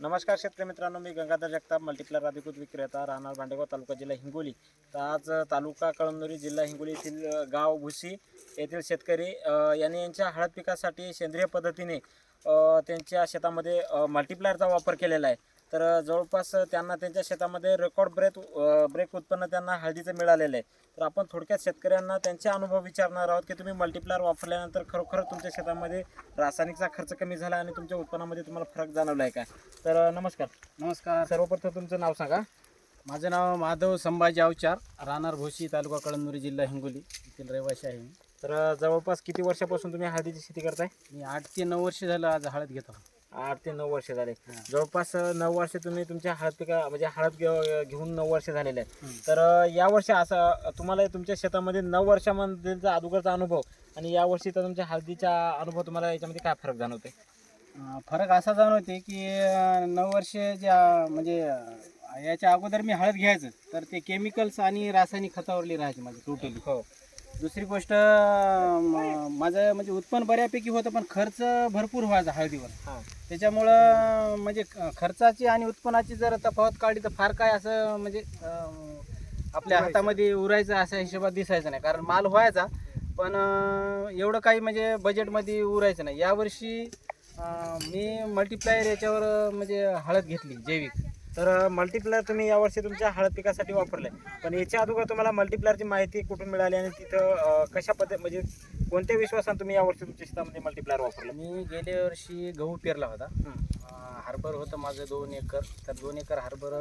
नमस्कार शेतकरी मित्रांनो मी गंगाधर जगताप मल्टिप्लर अधिकृत विक्रेता राहणार भांडेगाव तालुका जिल्हा हिंगोली. तर आज तालुका कळमनुरी जिल्हा हिंगोली येथील गाव भुसी येथील शेतकरी यांनी यांच्या हळद पिकासाठी सेंद्रिय पद्धतीने त्यांच्या शेतामध्ये मल्टिप्लायरचा वापर केलेला आहे. तर जवळपास त्यांना त्यांच्या शेतामध्ये रेकॉर्ड ब्रेक ब्रेक उत्पन्न त्यांना हळदीचं मिळालेलं आहे. तर आपण थोडक्यात शेतकऱ्यांना त्यांचे अनुभव विचारणार आहोत की तुम्ही मल्टीप्लायर वापरल्यानंतर खरोखर तुमच्या शेतामध्ये रासायनिकचा खर्च कमी झाला आणि तुमच्या उत्पन्नामध्ये तुम्हाला फरक जाणवला आहे का? तर नमस्कार. नमस्कार. सर्वप्रथम तुमचं नाव सांगा. माझं नाव माधव संभाजी अवचार राहणार भोशी तालुका कळमनुरी जिल्हा हिंगोली येथील रहिवासी आहे मी. तर जवळपास किती वर्षापासून तुम्ही हळदीची शेती करताय? मी आठ ते नऊ वर्ष झालं आज हळद घेतो आठ ते नऊ वर्ष झाले. जवळपास नऊ वर्ष तुम्ही तुमच्या हळद पिका म्हणजे हळद घेऊन नऊ वर्ष झालेले आहे हम्म. तर या वर्षी असं तुम्हाला तुमच्या शेतामध्ये नऊ वर्षामधीलचा अगोदरचा अनुभव आणि या वर्षीचा तुमच्या हळदीचा अनुभव तुम्हाला याच्यामध्ये काय फरक जाणवते फरक असा जाणवते की नऊ वर्ष ज्या म्हणजे याच्या अगोदर मी हळद घ्यायचं. तर ते केमिकल्स आणि रासायनिक खतावरली राहायची माझी टोटली हो. दुसरी गोष्ट म- माझं म्हणजे उत्पन्न बऱ्यापैकी होतं पण खर्च भरपूर व्हायचा हळदीवर. हां. त्याच्यामुळं म्हणजे ख- खर्चाची आणि उत्पन्नाची जर तफावत काढली तर फार काय असं म्हणजे अं, आपल्या हातामध्ये उरायचं अशा हिशोबात दिसायचं नाही. कारण माल व्हायचा पण अं, एवढं काही म्हणजे बजेटमध्ये उरायचं नाही. यावर्षी अं, मी मल्टीप्लायर याच्यावर अं, म्हणजे हळद घेतली जैविक. तर मल्टीप्लायर तुम्ही यावर्षी तुमच्या हळद पिकासाठी वापरले पण याच्या अगोदर तुम्हाला मल्टीप्लायरची माहिती कुठून मिळाली आणि तिथं कशा पद्धती म्हणजे कोणत्या विश्वासाने तुम्ही यावर्षी तुमच्या शेतामध्ये मल्टीप्लायर वापरलं? मी गेल्या वर्षी गहू पेरला होता. हार्बर होतं माझं दोन एकर. तर दोन एकर हार्बर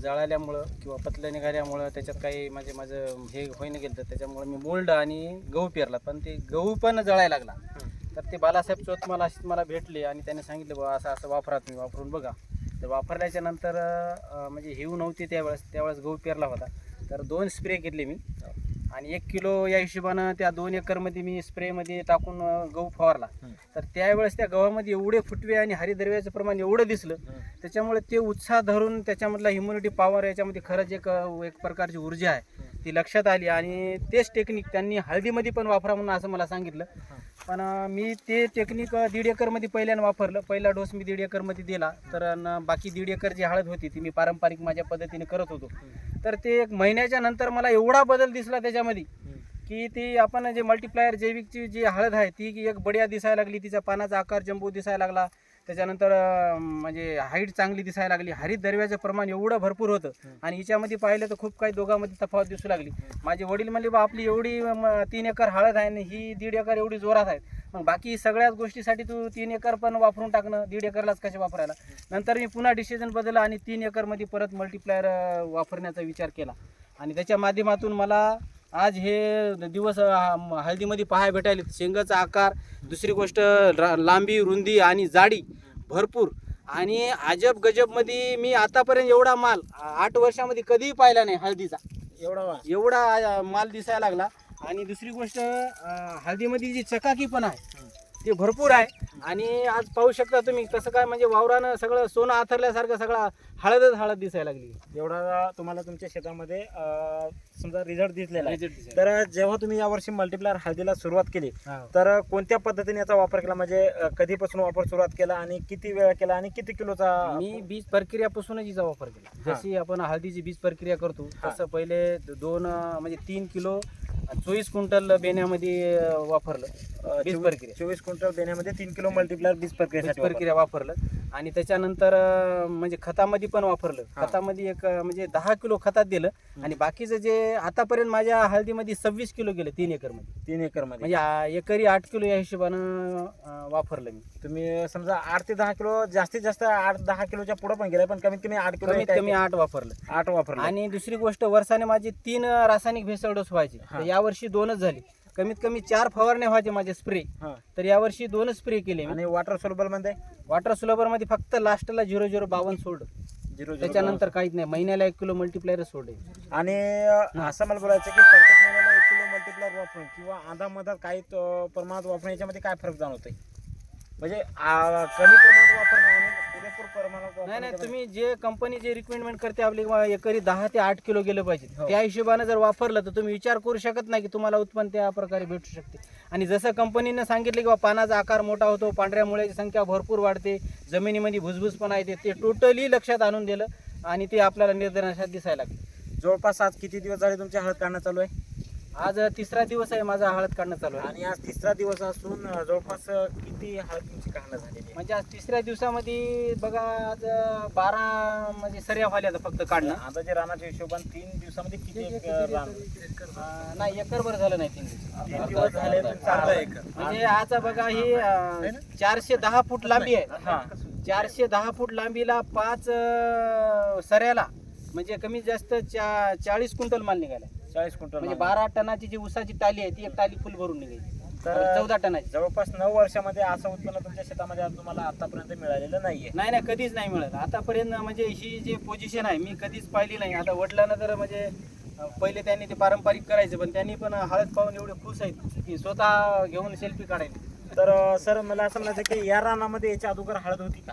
जळाल्यामुळं किंवा पतलं निघाल्यामुळं त्याच्यात काही म्हणजे माझं हे होईन गेलं तर त्याच्यामुळं मी मोल्ड आणि गहू पेरला. पण ते गहू पण जळायला लागला. तर ते बालासाहेब चोत मला मला भेटले आणि त्याने सांगितलं बा असं असं वापरा तुम्ही वापरून बघा. तर वापरल्याच्या नंतर म्हणजे हिऊ नव्हती त्यावेळेस त्यावेळेस गहू पेरला होता. तर दोन स्प्रे घेतले मी. आणि एक किलो या हिशोबानं त्या दोन एकरमध्ये मी स्प्रेमध्ये टाकून गहू फवारला. तर त्यावेळेस त्या गव्हामध्ये एवढे फुटवे आणि हरिद्रव्याचं प्रमाण एवढं दिसलं त्याच्यामुळे ते उत्साह धरून त्याच्यामधला ह्युम्युनिटी पॉवर याच्यामध्ये खरंच एक एक प्रकारची ऊर्जा आहे. ती लक्षात आली आणि तेच टेक्निक त्यांनी हळदीमध्ये पण वापरा म्हणून असं मला सांगितलं. पण मी ते टेक्निक दीड एकरमध्ये पहिल्यानं वापरलं. पहिला डोस मी दीड एकरमध्ये दिला. तर बाकी दीड एकर जी हळद होती ती मी पारंपरिक माझ्या पद्धतीने करत होतो. तर ते एक महिन्याच्या नंतर मला एवढा बदल दिसला त्याच्यामध्ये की ती आपण जे मल्टीप्लायर जैविकची जी हळद आहे ती एक बढिया दिसायला लागली. तिचा पानाचा आकार जंबू दिसायला लागला. त्याच्यानंतर म्हणजे हाईट चांगली दिसायला लागली. हरित दरव्याचं प्रमाण एवढं भरपूर होतं. आणि हिच्यामध्ये पाहिलं तर खूप काही दोघांमध्ये तफावत दिसू लागली. माझे वडील म्हणले बा आपली एवढी तीन एकर हळद आहे आणि ही दीड एकर एवढी जोरात आहे. मग बाकी सगळ्याच गोष्टीसाठी तू तीन एकर पण वापरून टाकणं दीड एकरलाच कसे वापरायला? नंतर मी पुन्हा डिसिजन बदलला आणि तीन एकरमध्ये परत मल्टीप्लायर वापरण्याचा विचार केला. आणि त्याच्या माध्यमातून मला आज हे दिवस हळदीमध्ये पाहायला भेटायले. शेंगाचा आकार दुसरी गोष्ट लांबी रुंदी आणि जाडी भरपूर. आणि अजब गजबमध्ये मी आतापर्यंत एवढा माल आठ वर्षामध्ये कधीही पाहिला नाही हळदीचा. एवढा एवढा माल दिसायला लागला. आणि दुसरी गोष्ट हळदीमध्ये जी चकाकी पण आहे ते भरपूर आहे आणि आज पाहू शकता तुम्ही कसं काय म्हणजे वावरानं सगळं सोनं आथरल्यासारखं सगळं हळदच हळद दिसायला लागली एवढा तुम्हाला तुमच्या शेतामध्ये अ, समजा रिझल्ट दिसलेला आहे Result दिसायला. तर जेव्हा तुम्ही यावर्षी मल्टीप्लायर हळदीला सुरुवात केली हा. तर कोणत्या पद्धतीने याचा वापर केला म्हणजे अ, कधीपासून वापर सुरुवात केला आणि किती वेळ केला आणि किती किलोचा मी बीज प्रक्रियापासूनच हिचा वापर केला हा. जशी आपण हळदीची बीज प्रक्रिया करतो. तसं पहिले दोन अं, म्हणजे तीन किलो चोवीस क्विंटल बेण्यामध्ये वापरलं. बीज प्रक्रिया चोवीस क्विंटल देण्यामध्ये तीन किलो मल्टीप्लायर बीज बीज प्रक्रियेसाठी प्रक्रिया वापरलं. आणि त्याच्यानंतर अं, म्हणजे खतामध्ये पण वापरलं. हा. खतामध्ये एक अं, म्हणजे दहा किलो खतात दिलं. आणि बाकीचं जे आतापर्यंत माझ्या हळदीमध्ये सव्वीस किलो गेलं तीन एकरमध्ये. तीन एकरमध्ये म्हणजे आ- एकरी आठ किलो या हिशोबानं अं, वापरलं मी. तुम्ही समजा आठ ते दहा किलो जास्तीत जास्त आठ दहा किलोच्या पुढे पण गेलाय पण कमीत कमी आठ किलो कमीत कमी आठ वापरलं. आठ वापरले. आणि दुसरी गोष्ट वर्षाने माझे तीन अं, रासायनिक भेसळ डोस व्हायचे. हा. तर यावर्षी दोनच झाली. कमीत कमी चार फवारण्या व्हायचे माझे स्प्रे हा. तर यावर्षी दोनच स्प्रे केले मी. आणि वॉटर सोलबलमध्ये? वॉटर सुलभरमध्ये फक्त लास्टला झिरो झिरो बावन्न सोडलं. झिरो त्याच्यानंतर काहीच नाही. महिन्याला एक किलो मल्टीप्लायर सोडले. आणि अ, असं मला बोलायचं की प्रत्येक महिन्याला एक किलो मल्टीप्लायर वापरून किंवा आधा मधात काही अ, प्रमाणात वापरून याच्यामध्ये काय फरक जाणवतोय? म्हणजे आ, कमी प्रमाणात वापरणे नाही नाही तुम्ही जे कंपनी जे रिक्वायरमेंट करते आपली एकरी दहा ते आठ किलो गेलं पाहिजे. हो. त्या हिशोबाने जर वापरलं तर तुम्ही विचार करू शकत नाही की तुम्हाला उत्पन्न त्या प्रकारे भेटू शकते. आणि जसं कंपनीनं सांगितलं की बा पानाचा आकार मोठा होतो पांढऱ्या मुळ्याची संख्या भरपूर वाढते जमिनीमध्ये भुसभुसपणा येते ते टोटली लक्षात आणून दिलं आणि ते आपल्याला निदर्शनात दिसायला लागले. जवळपास आज किती दिवस झाले तुमची हळद काढणं चालू आहे? आज तिसरा दिवस आहे माझा हळद काढणं चालू आहे. आणि आज तिसरा दिवस असून जवळपास किती हळद तुमची काढणं झालेली आहे? म्हणजे आज तिसऱ्या दिवसामध्ये बघा आज बारा म्हणजे सर्या व्हायला फक्त काढणं. आता जे रानाच्या हिशोबाने तीन दिवसामध्ये किती एक अं, रान? अं, नाही एकर भर झालं नाही तीन दिवस. तीन दिवस झाले तुमचं अर्धा एकर. म्हणजे आज बघा ही अं, चारशे दहा फूट लांबी आहे. हा. चारशे दहा फूट लांबीला पाच अं, सऱ्याला म्हणजे कमीत जास्त चा चाळीस क्विंटल माल निघाला चाळीस क्विंटल म्हणजे. बारा टनाची जी उसाची टाली आहे ती एक टाली फुल भरून निघाली तर चौदा टनाची. जवळपास नऊ वर्षामध्ये असं उत्पन्न तुमच्या शेतामध्ये आज तुम्हाला आतापर्यंत मिळालेलं नाहीये. नाही नाही कधीच नाही मिळत आतापर्यंत म्हणजे ही जी पोझिशन आहे मी कधीच पाहिली नाही. आता वडिलांना तर म्हणजे पहिले त्यांनी ते पारंपरिक करायचं पण त्यांनी पण हळद पाहून एवढे खुश आहेत की स्वतः घेऊन सेल्फी काढायची तर सर मला असं म्हणायचं की या रानामध्ये याच्या अगोदर हळद होती का?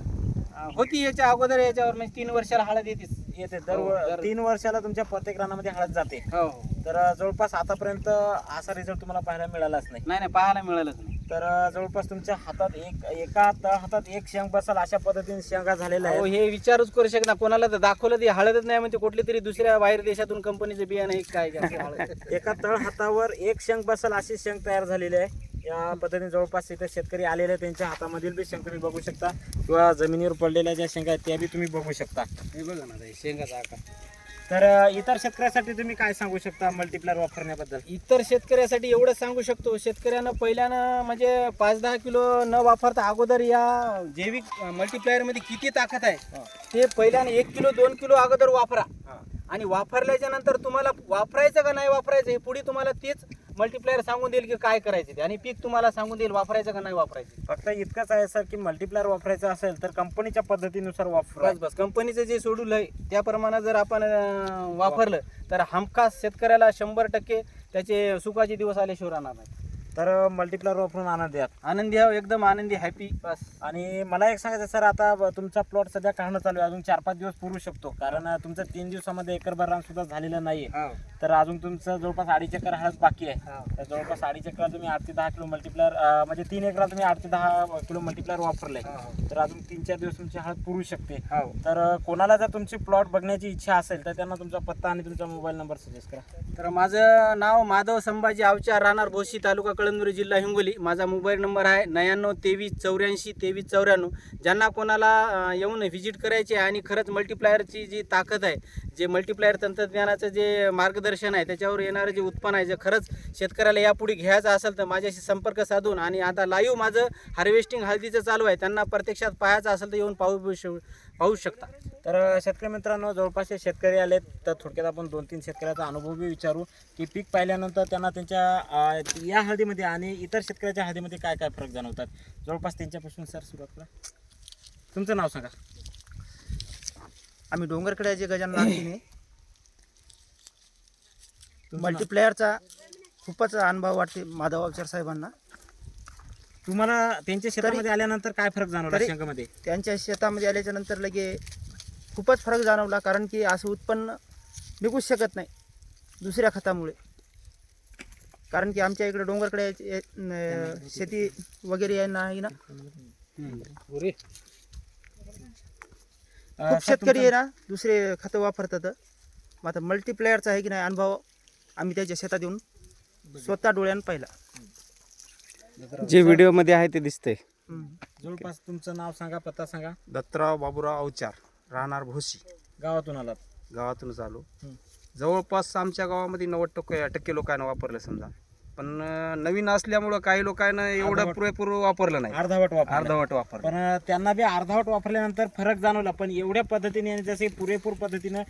होती याच्या अगोदर याच्यावर म्हणजे तीन वर्षाला हळद येतेच. येते हो, दर तीन वर्षाला तुमच्या प्रत्येक रानामध्ये हळद जाते. हो हो. तर जवळपास आतापर्यंत असा रिझल्ट तुम्हाला पाहायला मिळालाच नाही. नाही नाही पाहायला मिळालंच नाही. तर जवळपास तुमच्या हातात एक एका तळ हातात एक शेंग बसाल अशा पद्धतीने शेंगा झालेल्या अहो, आहेत. हे विचारूच करू शकत ना कोणाला तर दाखवलं ते हळदच नाही म्हणजे कुठली तरी दुसऱ्या बाहेर देशातून कंपनीचं बियाणं आहे काय काय हळद. एका तळ हातावर एक शेंग बसाल अशी शेंग तयार झालेली आहे. या पद्धतीने जवळपास इथे शेतकरी आलेले त्यांच्या हातामधील बी शेंग तुम्ही बघू शकता. किंवा जमिनीवर पडलेल्या ज्या शेंगा आहेत त्या बी तुम्ही बघू शकता. हे बघा ना ताई, शेंगाचा आकार. तर अं, इतर शेतकऱ्यासाठी तुम्ही काय सांगू शकता मल्टीप्लायर वापरण्याबद्दल? इतर शेतकऱ्यासाठी एवढंच सांगू शकतो. शेतकऱ्यानं पहिल्यानं म्हणजे पाच दहा किलो न वापरता अगोदर या जैविक मल्टीप्लायरमध्ये किती ताकद आहे ते पहिल्यानं एक किलो दोन किलो अगोदर वापरा. आणि वापरल्याच्या नंतर तुम्हाला वापरायचं का नाही वापरायचं हे पुढे तुम्हाला तेच मल्टीप्लायर सांगून देईल की काय करायचे ते. आणि पीक तुम्हाला सांगून देईल वापरायचं का नाही वापरायचं. फक्त इतकंच आहे सर की मल्टीप्लायर वापरायचं असेल तर कंपनीच्या पद्धतीनुसार वापरा. बस बस. कंपनीचं जे सोडूल आहे त्याप्रमाणे जर आपण अं, वापरलं तर हमखास शेतकऱ्याला शंभर टक्के त्याचे सुखाचे दिवस आल्याशिवाय राहणार नाही. तर मल्टीप्लायर वापरून आनंद द्या आनंदी आहो एकदम आनंदी हॅपी बस. आणि मला एक सांगायचं सर आता ब- तुमचा प्लॉट सध्या काढणं चालू आहे. अजून चार पाच दिवस पुरू शकतो. कारण तुमचं तीन दिवसामध्ये एकरभर रान सुद्धा झालेलं नाहीये. तर अजून तुमचं जवळपास अडीच एकर हळद बाकी आहे. तर जवळपास अडीच एकरा तुम्ही आठ ते दहा किलो मल्टीप्लायर म्हणजे तीन एकरा तुम्ही आठ ते दहा किलो मल्टीप्लायर वापरले तर अजून तीन चार दिवस तुमची हळद पुरू शकते. तर अं, कोणाला जर तुमची प्लॉट बघण्याची इच्छा असेल तर त्यांना तुमचा पत्ता आणि तुमचा मोबाईल नंबर सजेस्ट करा. तर माझं नाव माधव संभाजी आवचार राहणार भोशी तालुका कळमनुरी जिल्हा हिंगोली. माझा मोबाईल नंबर आहे नव्याण्णव तेवीस चौऱ्याऐंशी तेवीस चौऱ्याण्णव. ज्यांना कोणाला येऊन व्हिजिट करायची आहे आणि खरंच मल्टीप्लायरची जी ताकद आहे जे मल्टीप्लायर तंत्रज्ञानाचं जे मार्गदर्शन आहे त्याच्यावर येणारं जे उत्पन्न आहे जे खरंच शेतकऱ्याला यापुढे घ्यायचं असेल तर माझ्याशी संपर्क साधून आणि आता लाईव्ह माझं हार्वेस्टिंग हळदीचं चालू आहे. त्यांना प्रत्यक्षात पाहायचं असेल तर येऊन पाहू शक- पाहू शकता. तर शेतकरी मित्रांनो जवळपास शेतकरी आलेत. तर थोडक्यात आपण दोन तीन शेतकऱ्याचा अनुभव बी विचारू की पीक पाहिल्यानंतर त्यांना त्यांच्या या हळदीमध्ये आणि इतर शेतकऱ्याच्या हळदीमध्ये काय काय फरक जाणवतात? जवळपास त्यांच्यापासून सर सुरुवात करा. तुमचं नाव सांगा. आम्ही डोंगरकड्याचे गजानन नागटिने मल्टीप्लेअरचा खूपच अनुभव वाटते माधव अवचार साहेबांना. तुम्हाला त्यांच्या शेतामध्ये आल्यानंतर काय फरक जाणवला तरी- शेंगामध्ये? त्यांच्या शेतामध्ये आल्याच्यानंतर लगे खूपच फरक जाणवला कारण की असं उत्पन्न निघूच शकत नाही दुसऱ्या खतामुळे. कारण की आमच्या इकडे डोंगरकडे शेती वगैरे आहे नाही ना. अं, खूप सर, शेतकरी आहे तुमचं- ना दुसरे खतं वापरतात. मग आता मल्टीप्लेअरचा आहे की नाही अनुभव आम्ही त्याच्या शेतात येऊन स्वतः डोळ्यानं पाहिला. जे व्हिडिओमध्ये आहे ते दिसतंय. जवळपास तुमचं नाव सांगा पत्ता सांगा. दत्तराव बाबूराव अवचार राहणार भोसी. गावातून आलात. गावातूनच आलो. हं. जवळपास आमच्या गावामध्ये नव्वद टक्के टक्के लोकांना वापरलं समजा. पण अं, नवीन असल्यामुळं काही लोकांना एवढं अर्धवट. पुरेपूर वापरलं नाही. अर्धावट वापर अर्धवट वापरलं. पण त्यांना बी अर्धावट वापरल्यानंतर फरक जाणवला. पण एवढ्या पद्धतीने आणि जसे पुरेपूर पद्धतीनं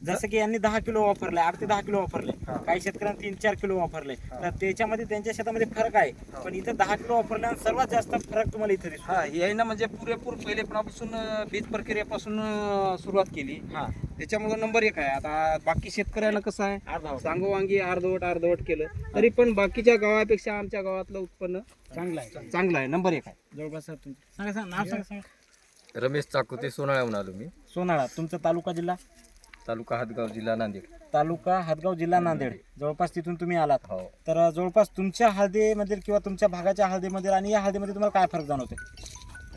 जसं की यांनी दहा किलो वापरले आठ ते दहा किलो वापरले काही शेतकऱ्यांनी तीन चार किलो वापरले तर त्याच्यामध्ये त्यांच्या शेतामध्ये फरक आहे. पण इथं दहा किलो वापरल्यानं सर्वात जास्त फरक तुम्हाला इथे दिसतो. हा हे ना म्हणजे पुरेपूर पहिलेपणापासून बीज प्रक्रियेपासून सुरुवात केली. हा. त्याच्यामुळं नंबर एक आहे. आता बाकी शेतकऱ्यांना कसं आहे? अर्धावट. सांगोवांगी अर्धवट अर्धवट केलं. तरी पण बाकीच्या गावापेक्षा आमच्या गावातलं उत्पन्न चांगला आहे. चांगलं आहे. नंबर एक आहे. जवळपास सर तुमचं सांगा सांगा नाव सांगा सांगा. रमेश चाकोते सोनाळ्याहून आलो मी. सोनाळा तुमचा तालुका जिल्हा? तालुका हातगाव जिल्हा नांदेड. तालुका हातगाव जिल्हा नांदेड. जवळपास तिथून तुम्ही आलात. हो. तर जवळपास तुमच्या हळदीमधील किंवा तुमच्या भागाच्या हळदीमध्ये आणि या हळदीमध्ये तुम्हाला काय फरक जाणवते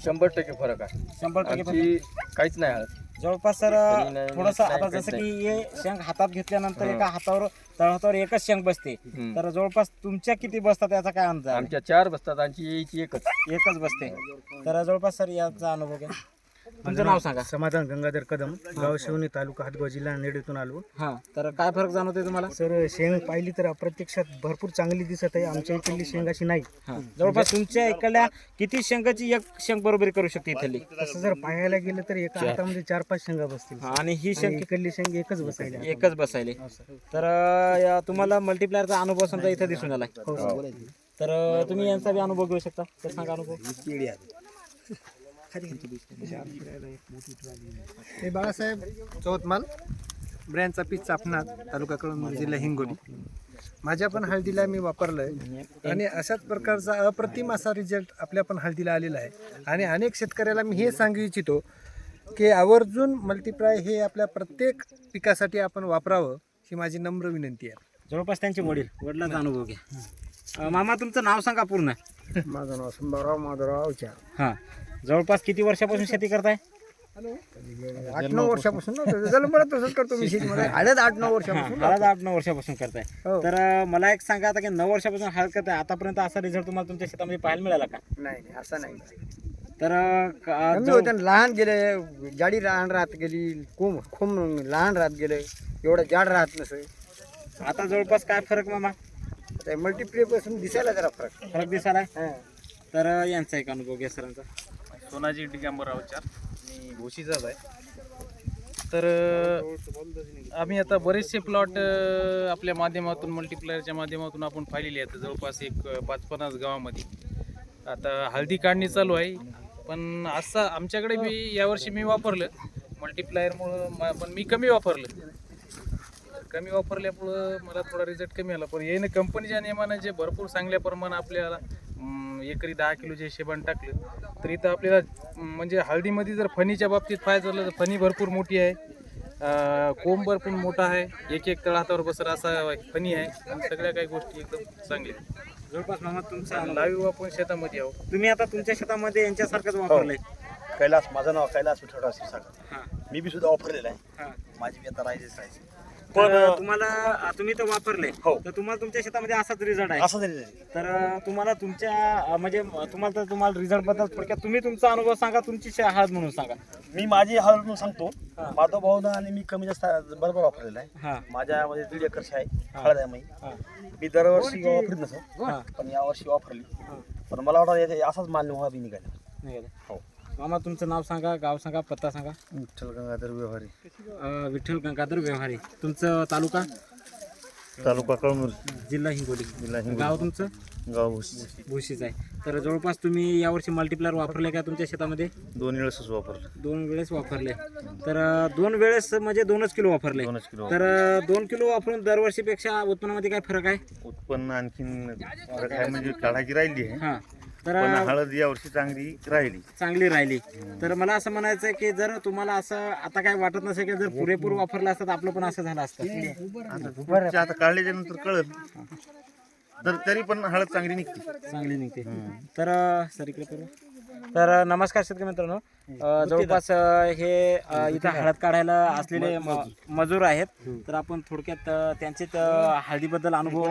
शंभर टक्के फरक आहे. शंभर टक्के फरक काहीच नाही हळद. जवळपास सर नाही, थोडंसं आता काहीच जसं. की हे शेंग हातात घेतल्यानंतर हं. एका हातावर तळहातावर एकच शेंग बसते. हम्म. तर जवळपास तुमच्या किती बसतात याचा काय अंदाज आहे? आमच्या चार बसतात आमची यायची एकच. एकच बसते. तर जवळपास सर याचा अनुभव घ्या. तुमचं नाव सांगा. समाधान गंगाधर कदम गाव शिवणी तालुका हातगाव जिल्हा नांदेडीतून आलो. हा तर काय फरक जाणवते तुम्हाला? सर शेंग पाहिली तर प्रत्यक्षात भरपूर चांगली दिसत आहे. आमच्या इकडली शेंग अशी नाही. हा. जवळपास तुमच्या इकडल्या किती शेंगाची एक शेंग बरोबरी करू शकते इथली? तसं जर पाहायला गेलं तर एका हातामध्ये चार पाच शेंगा बसतील. हा, आणि ही शेंग इकडली शेंग एकच बसायला. एकच बसायले. तर अं, या तुम्हाला मल्टीप्लायरचा अनुभव समजा इथं दिसून आलाय. तर अं, तुम्ही यांचा बी अनुभव घेऊ शकता. तर सांगा अनुभव. हे बाळासाहेब चौतमाल ब्रँडचा पीस चापणार तालुका कळमनुरी जिल्हा हिंगोली. माझ्या पण हळदीला मी वापरलं आहे आणि अशाच प्रकारचा अप्रतिम असा रिझल्ट आपल्या पण हळदीला आलेला आहे. आणि अनेक शेतकऱ्याला मी हे सांगू इच्छितो की आवर्जून मल्टीप्लाय हे आपल्या प्रत्येक पिकासाठी आपण वापरावं ही माझी नम्र विनंती आहे. जवळपास त्यांचे वडील वडिलांचा अनुभव घ्या. मामा तुमचं नाव सांगा पूर्ण. माझं नाव संभाराव माधवराव हा. जवळपास किती वर्षापासून शेती करताय? आठ नऊ वर्षापासून झालं मला तसंच करतो मी शेतीमध्ये. हळद आठ नऊ वर्षापासून हळद आठ नऊ वर्षापासून करताय. हो. तर अं, मला एक सांगा आता की नऊ वर्षापासून हळद करताय. आतापर्यंत असा रिझल्ट तुम्हाला तुमच्या शेतामध्ये पाहायला मिळाला का? नाही नाही असं नाही तर अं, क- अं, कमी जवळ- होतं ना, लहान गेले जाडी लहान राहत गेली कोंब खूप लहान राहत गेलं एवढं जाड राहत नसं. आता जवळपास काय फरक मामा? मल्टीप्ले पासून दिसायला जरा फरक. फरक दिसायला? हां. तर यांचा एक अनुभव घ्या सरांचा. सोनाजी दिगंबर अवचार मी घोशीचाच आहे. तर आम्ही आता बरेचसे प्लॉट आपल्या माध्यमातून मल्टीप्लायरच्या माध्यमातून आपण पाहिलेले आहेत. जवळपास एक पाच पन्नास गावामध्ये. आता हळदी काढणी चालू आहे. पण असं आमच्याकडे मी यावर्षी मी वापरलं. मल्टीप्लायरमुळं पण मी कमी वापरलं. कमी वापरल्यामुळं मला थोडा रिझल्ट कमी आला. पण याने कंपनीच्या नियमानं जे भरपूर चांगल्या प्रमाणात आपल्याला एकरी दहा किलोचे शेबण टाकलं तर इथं आपल्याला म्हणजे हळदीमध्ये जर फणीच्या बाबतीत पाहायचं झालं तर फणी भरपूर मोठी आहे. अं, कोंबर पण मोठा आहे. एक एक तळहातावर बसर असा फणी आहे. आणि सगळ्या काही गोष्टी एकदम चांगल्या. जवळपास मामा तुमचा. लाईव्ह आपण शेतामध्ये आहोत. तुम्ही आता तुमच्या शेतामध्ये यांच्यासारखंच वापरलंय. कैलास माझं नाव कैलास विठ्ठलराव क्षीरसागर हा. मी बी सुद्धा वापरलेलं आहे. हा. माझी बी आता राहायचीच राहायची पण तुम्हाला अं, तुम्ही तर वापरले. हो. तर तुम्हाला तुमच्या शेतामध्ये असाच रिझल्ट आहे. असं तरी नाही. तर तुम्हाला तुमच्या अं, म्हणजे तुम्हाला तर तुम्हाला रिझल्टबद्दल थोडक्यात तुम्ही तुमचा अनुभव सांगा तुमची शे- हळद म्हणून सांगा. मी माझी हळद म्हणून सांगतो. माधव भाऊनं आणि मी कमी जास्त बरोबर वापरलेलं आहे. हा. माझ्यामध्ये दीड एकरची आहे. हळद आहे मी. हा. मी दरवर्षी वापरत नसं हा. पण यावर्षी वापरली. पण मला वाटतं याचा असाच माल निघा बी निघाला. निघाले. हो. मामा तुमचं नाव सांगा गाव सांगा पत्ता सांगा. विठ्ठल गंगाधर व्यवहारी. अं, विठ्ठल गंगाधर व्यवहारी. तुमचं तालुका? तालुका कळमूर जिल्हा हिंगोली. जिल्हा गाव तुमचं? गाव भुशी. भुशीच आहे तर जवळपास तुम्ही यावर्षी मल्टीप्लायर वापरले का तुमच्या शेतामध्ये? दोन वेळेसच वापरलं. दोन वेळेस वापरले. तर अं, दोन वेळेस म्हणजे दोनच किलो वापरले. दोनच किलो तर अं, दोन किलो वापरून दरवर्षीपेक्षा उत्पन्नामध्ये काय फरक आहे? उत्पन्न आणखीन फरक आहे म्हणजे काढायची राहिली आहे. हा. तर पण हळद यावर्षी चांगली राहिली. चांगली राहिली. तर मला असं म्हणायचं आहे की जर तुम्हाला असं आता काय वाटत नसेल की जर पुरेपूर वापरलं असतं तर आपलं पण असं झालं असतं. आता काढल्याच्या नंतर कळत तर तरी पण हळद चांगली निघते. चांगली निघते. तर सर इकडे तर नमस्कार शेतकरी मित्रांनो. जवळपास हे इथं हळद काढायला असलेले मजूर आहेत. तर आपण थोडक्यात अं, हळदीबद्दल अनुभव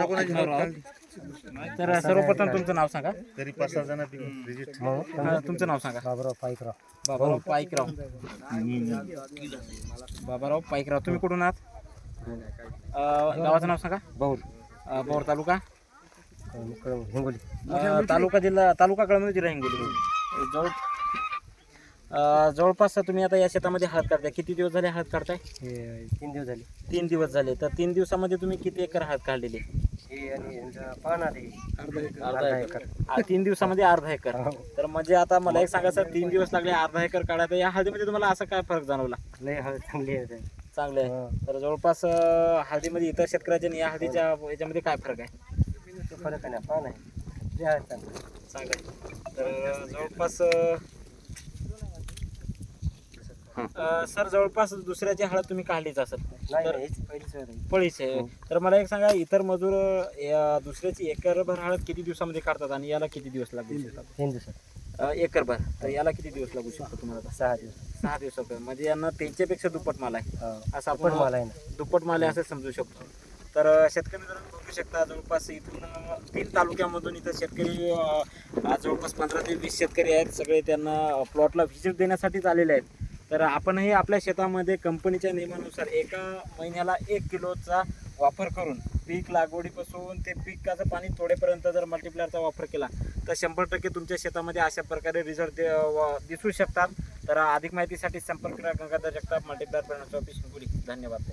तर सर्वप्रथम तुमचं नाव सांगा. तरी पाच सहा जण हा, तुमचं नाव सांगा. बाबाराव पाईकराव बाबाराव पाईकराव बाबाराव पाईकराव तुम्ही कुठून आहात? अं, गावाचं नाव सांगा. बहुर बहुर तालुका? अं, तालुका जिल्हा तालुका कळमनुरी जिल्हा हिंगोली. जवळ अं, जवळपास तुम्ही आता या शेतामध्ये हळद काढताय. किती दिवस झाले हळद काढताय? तीन दिवस झाले. तीन दिवस झाले. तर तीन दिवसामध्ये तुम्ही किती एकर हळद काढलेली अर्धा एकर. आ, तीन दिवसामध्ये अर्धा एकर. तर म्हणजे आता मला एक सांगा सर तीन दिवस लागले अर्धा एकर काढायला. या हळदीमध्ये तुम्हाला असा काय फरक जाणवला? लय हळद चांगली आहे. चांगले आहे. तर जवळपास अं, हळदीमध्ये इतर शेतकऱ्याच्या आणि या हळदीच्या याच्यामध्ये काय फरक आहे? फरक आहे ना पान आहे. चांगलं आहे. तर जवळपास अं, सर जवळपास दुसऱ्याची हळद तुम्ही काढलीच असेल. तर पळीच आहे. तर मला एक सांगा इतर मजूर या दुसऱ्याची एकरभर हळद किती दिवसामध्ये काढतात आणि याला किती दिवस लागू शकतात? एकरभर. तर याला किती दिवस लागू शकतो तुम्हाला? सहा दिवस. सहा दिवसापर्यंत म्हणजे यांना त्यांच्यापेक्षा दुप्पट माल आहे. असं दुप्पट माल आपण आहे. दुप्पट माल आहे असं समजू शकतो. तर शेतकरी मित्रांनो बघू शकता जवळपास इथून तीन तालुक्यामधून इथं शेतकरी जवळपास पंधरा ते वीस शेतकरी आहेत. सगळे त्यांना प्लॉटला व्हिजिट देण्यासाठीच आलेले आहेत. तर आपणही आपल्या शेतामध्ये कंपनीच्या नियमानुसार एका महिन्याला एक किलोचा वापर करून पीक लागवडीपासून ते पिकाचं पाणी थोडेपर्यंत जर मल्टिप्लायरचा वापर केला तर शंभर टक्के तुमच्या शेतामध्ये अशा प्रकारे रिझल्ट दिसू शकतात. तर अधिक माहितीसाठी संपर्क करा गंगाधर जगताप मल्टीप्लायर ऑफिस धन्यवाद.